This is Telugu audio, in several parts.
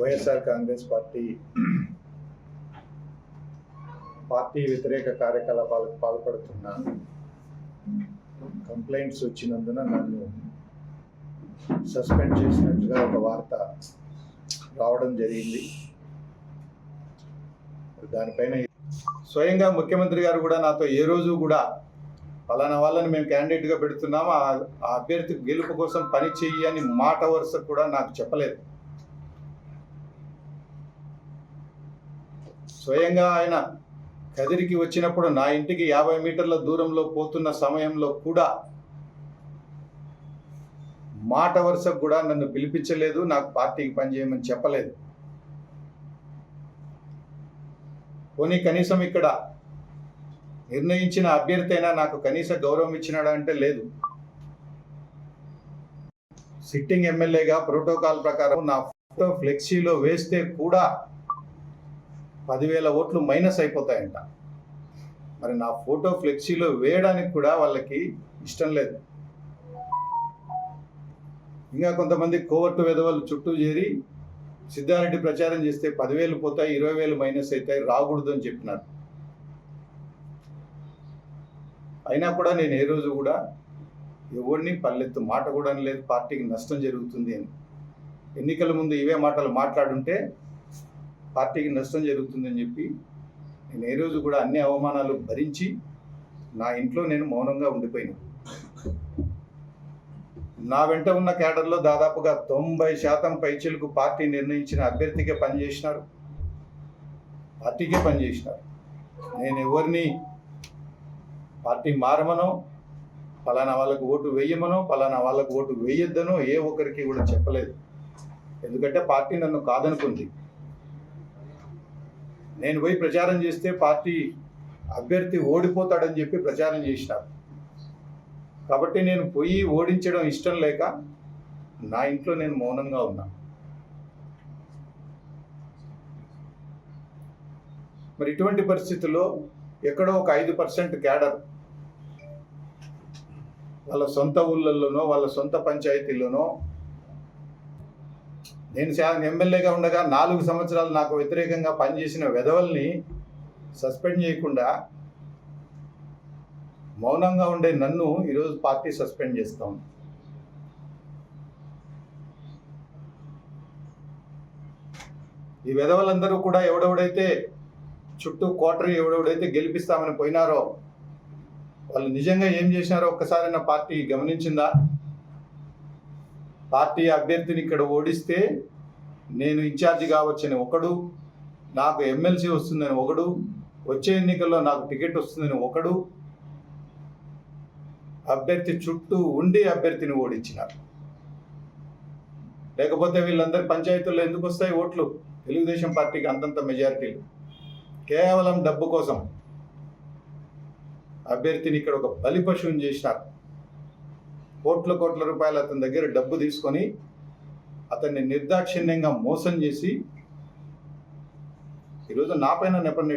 వైఎస్ఆర్ కాంగ్రెస్ పార్టీ పార్టీ వ్యతిరేక కార్యకలాపాలకు పాల్పడుతున్న కంప్లైంట్స్ వచ్చినందున నన్ను సస్పెండ్ చేసినట్టుగా ఒక వార్త రావడం జరిగింది. దానిపైన స్వయంగా ముఖ్యమంత్రి గారు కూడా నాతో ఏ రోజు కూడా ఫలానా వాళ్ళని మేము క్యాండిడేట్గా పెడుతున్నాము ఆ అభ్యర్థి గెలుపు కోసం పని చెయ్యి అని మాట వరుస కూడా నాకు చెప్పలేదు. స్వయంగా ఆయన కదిరికి వచ్చినప్పుడు నా ఇంటికి యాభై మీటర్ల దూరంలో పోతున్న సమయంలో కూడా మాట వరుసకు కూడా నన్ను పిలిపించలేదు నాకు పార్టీకి పనిచేయమని చెప్పలేదు. పోనీ కనీసం ఇక్కడ నిర్ణయించిన అభ్యర్థి అయినా నాకు కనీస గౌరవం ఇచ్చినాడా అంటే లేదు. సిట్టింగ్ ఎమ్మెల్యేగా ప్రోటోకాల్ ప్రకారం నా ఫోటో ఫ్లెక్సీలో వేస్తే కూడా పదివేల ఓట్లు మైనస్ అయిపోతాయంట. మరి నా ఫోటో ఫ్లెక్సీలో వేయడానికి కూడా వాళ్ళకి ఇష్టం లేదు. ఇంకా కొంతమంది కోవర్టు వెధవలు చుట్టూ చేరి సిద్ధారెడ్డి ప్రచారం చేస్తే పదివేలు పోతాయి ఇరవై వేలు మైనస్ అవుతాయి రాకూడదు అని చెప్పినారు. అయినా కూడా నేను ఏ రోజు కూడా ఎవరిని పల్లెత్తు మాట కూడా లేదు పార్టీకి నష్టం జరుగుతుంది అని. ఎన్నికల ముందు ఇవే మాటలు మాట్లాడుంటే పార్టీకి నష్టం జరుగుతుందని చెప్పి నేను ఏ రోజు కూడా అన్ని అవమానాలు భరించి నా ఇంట్లో నేను మౌనంగా ఉండిపోయినా. నా వెంట ఉన్న క్యాడర్లో దాదాపుగా తొంభై శాతం పైచీలకు పార్టీ నిర్ణయించిన అభ్యర్థికే పనిచేసినారు. పార్టీకే పనిచేసినారు. నేను ఎవరిని పార్టీ మారమనో ఫలానా వాళ్ళకు ఓటు వేయమనో ఫలానా వాళ్ళకు ఓటు వేయొద్దనో ఏ ఒక్కరికి కూడా చెప్పలేదు. ఎందుకంటే పార్టీ నన్ను కాదనుకుంది. నేను పోయి ప్రచారం చేస్తే పార్టీ అభ్యర్థి ఓడిపోతాడని చెప్పి ప్రచారం చేసినారు కాబట్టి నేను పోయి ఓడించడం ఇష్టం లేక నా ఇంట్లో నేను మౌనంగా ఉన్నా. మరి ఇటువంటి పరిస్థితుల్లో ఎక్కడో ఒక ఐదు పర్సెంట్ క్యాడర్ వాళ్ళ సొంత ఊళ్ళల్లోనో వాళ్ళ సొంత పంచాయతీల్లోనో నేను ఎమ్మెల్యేగా ఉండగా నాలుగు సంవత్సరాలు నాకు వ్యతిరేకంగా పనిచేసిన వెధవల్ని సస్పెండ్ చేయకుండా మౌనంగా ఉండే నన్ను ఈరోజు పార్టీ సస్పెండ్ చేస్తాం ఈ వెధవలందరూ కూడా ఎవడెవడైతే చుట్టూ కోటరీ ఎవడెవడైతే గెలిపిస్తామని పోయినారో వాళ్ళు నిజంగా ఏం చేసినారో ఒక్కసారి నా పార్టీ గమనించిందా? పార్టీ అభ్యర్థిని ఇక్కడ ఓడిస్తే నేను ఇన్ఛార్జి కావచ్చని ఒకడు నాకు ఎమ్మెల్సీ వస్తుందని ఒకడు వచ్చే ఎన్నికల్లో నాకు టికెట్ వస్తుందని ఒకడు అభ్యర్థి చుట్టూ ఉండి అభ్యర్థిని ఓడించినారు. లేకపోతే వీళ్ళందరి పంచాయతీల్లో ఎందుకు వస్తాయి ఓట్లు? తెలుగుదేశం పార్టీకి అంతంత మెజారిటీలు కేవలం డబ్బు కోసం అభ్యర్థిని ఇక్కడ ఒక బలి పశువుని చేసినారు. కోట్ల కోట్ల రూపాయలు అతని దగ్గర డబ్బు తీసుకొని అతన్ని నిర్దాక్షిణ్యంగా మోసం చేసి ఈరోజు నా పైన నెపం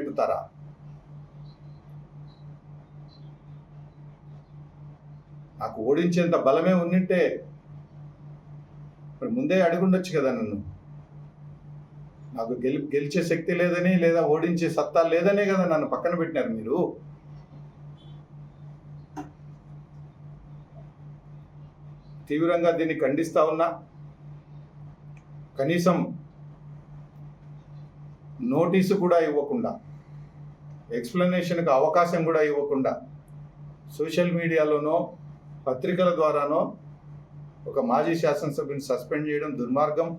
నాకు ఓడించేంత బలమే ఉన్నింటే మరి ముందే అడుగుండొచ్చు కదా నన్ను. నాకు గెలి గెలిచే శక్తి లేదని లేదా ఓడించే సత్తా లేదనే కదా నన్ను పక్కన పెట్టినారు మీరు. తీవ్రంగా దీన్ని ఖండిస్తా ఉన్నా కనీసం నోటీసు కూడా ఇవ్వకుండా ఎక్స్ప్లెనేషన్కి అవకాశం కూడా ఇవ్వకుండా సోషల్ మీడియాలోనో పత్రికల ద్వారానో ఒక మాజీ శాసనసభ్యుని సస్పెండ్ చేయడం దుర్మార్గం.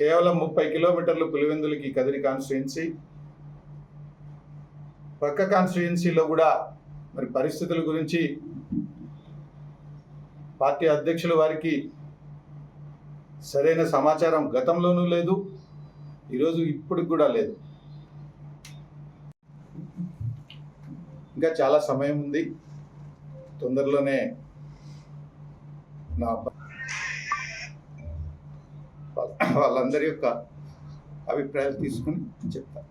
కేవలం ముప్పై కిలోమీటర్లు పులివెందులకి కదిరి కాన్స్టిట్యున్సీ పక్క కాన్స్టిట్యున్సీలో కూడా మరి పరిస్థితుల గురించి పార్టీ అధ్యక్షుల వారికి సరైన సమాచారం గతంలోనూ లేదు ఈరోజు ఇప్పటికి కూడా లేదు. ఇంకా చాలా సమయం ఉంది. తొందరలోనే నా వాళ్ళందరి యొక్క అభిప్రాయాలు తీసుకుని చెప్తాను